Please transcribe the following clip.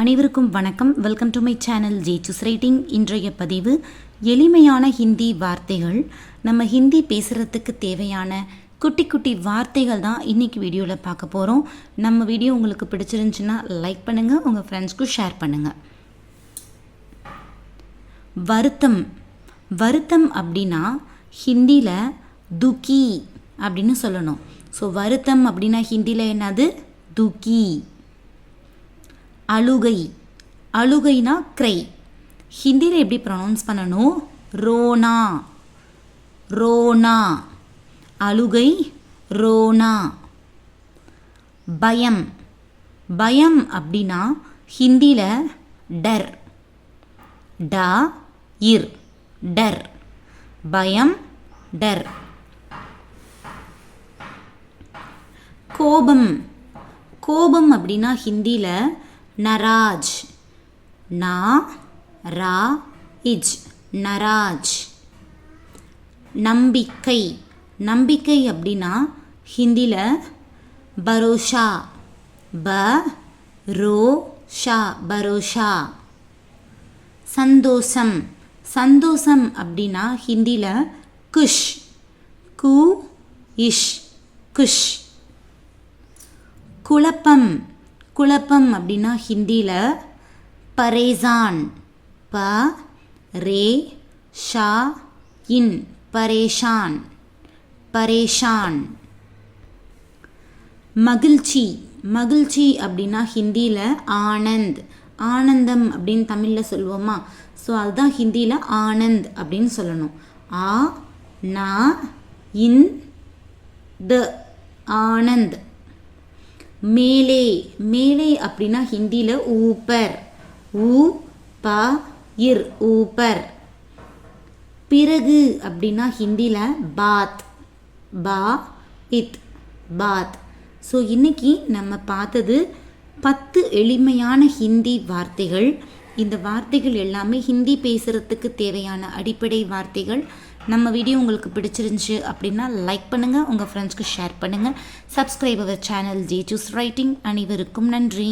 அனைவருக்கும் வணக்கம். Welcome to my channel Jesus writing இன்றைய பதிவு எளிமையான ஹிந்தி வார்த்தைகள். நம்ம ஹிந்தி பேசுகிறதுக்கு தேவையான குட்டி குட்டி வார்த்தைகள் தான் இன்றைக்கி வீடியோவில் பார்க்க போகிறோம் நம்ம வீடியோ உங்களுக்கு பிடிச்சிருந்துச்சுன்னா லைக் பண்ணுங்கள் உங்கள் ஃப்ரெண்ட்ஸ்க்கும் ஷேர் பண்ணுங்கள் வருத்தம். வருத்தம் அப்படின்னா ஹிந்தியில் துக்கி அப்படின்னு சொல்லணும். ஸோ வருத்தம் அப்படின்னா ஹிந்தியில் என்னது? துக்கி. அழுகை. அழுகைனா க்ரை ஹிந்தியில் எப்படி ப்ரொனவுன்ஸ் பண்ணணும்? ரோனா. ரோனா. அழுகை ரோனா. பயம். பயம் அப்படின்னா ஹிந்தியில் டர். டா இர். டர். பயம் டர். கோபம். கோபம் அப்படின்னா ஹிந்தியில் நராஜ் நா ரா இஜ் நராஜ் நம்பிக்கை நம்பிக்கை அப்படின்னா ஹிந்தியில் பரோஷா. ப ரோ ஷா. பரோஷா. சந்தோஷம். சந்தோஷம் அப்படின்னா ஹிந்தியில் குஷ். கு இஷ். குஷ். குழப்பம். குழப்பம் அப்படின்னா ஹிந்தியில் பரேசான் ப ரே ஷா இன் பரேஷான் பரேஷான். மகிழ்ச்சி. மகிழ்ச்சி அப்படின்னா ஹிந்தியில் ஆனந்த். ஆனந்தம் அப்படின்னு தமிழில் சொல்லுவோமா? ஸோ அதுதான் ஹிந்தியில் ஆனந்த் அப்படின்னு சொல்லணும். ஆ நா இன் த ஆனந்த். மேலே. மேலே அப்படின்னா ஹிந்தியில் ஊப்பர். ஊ ப இர் ஊப்பர். பிறகு அப்படின்னா ஹிந்தியில் பாத். பா இத் பாத். ஸோ இன்னைக்கு நம்ம பார்த்தது பத்து எளிமையான ஹிந்தி வார்த்தைகள். இந்த வார்த்தைகள் எல்லாமே ஹிந்தி பேசுகிறதுக்கு தேவையான அடிப்படை வார்த்தைகள். நம்ம வீடியோ உங்களுக்கு பிடிச்சிருந்துச்சு அப்படின்னா லைக் பண்ணுங்கள் உங்கள் ஃப்ரெண்ட்ஸ்க்கு ஷேர் பண்ணுங்கள் subscribe our channel Jesus writing அனைவருக்கும் நன்றி.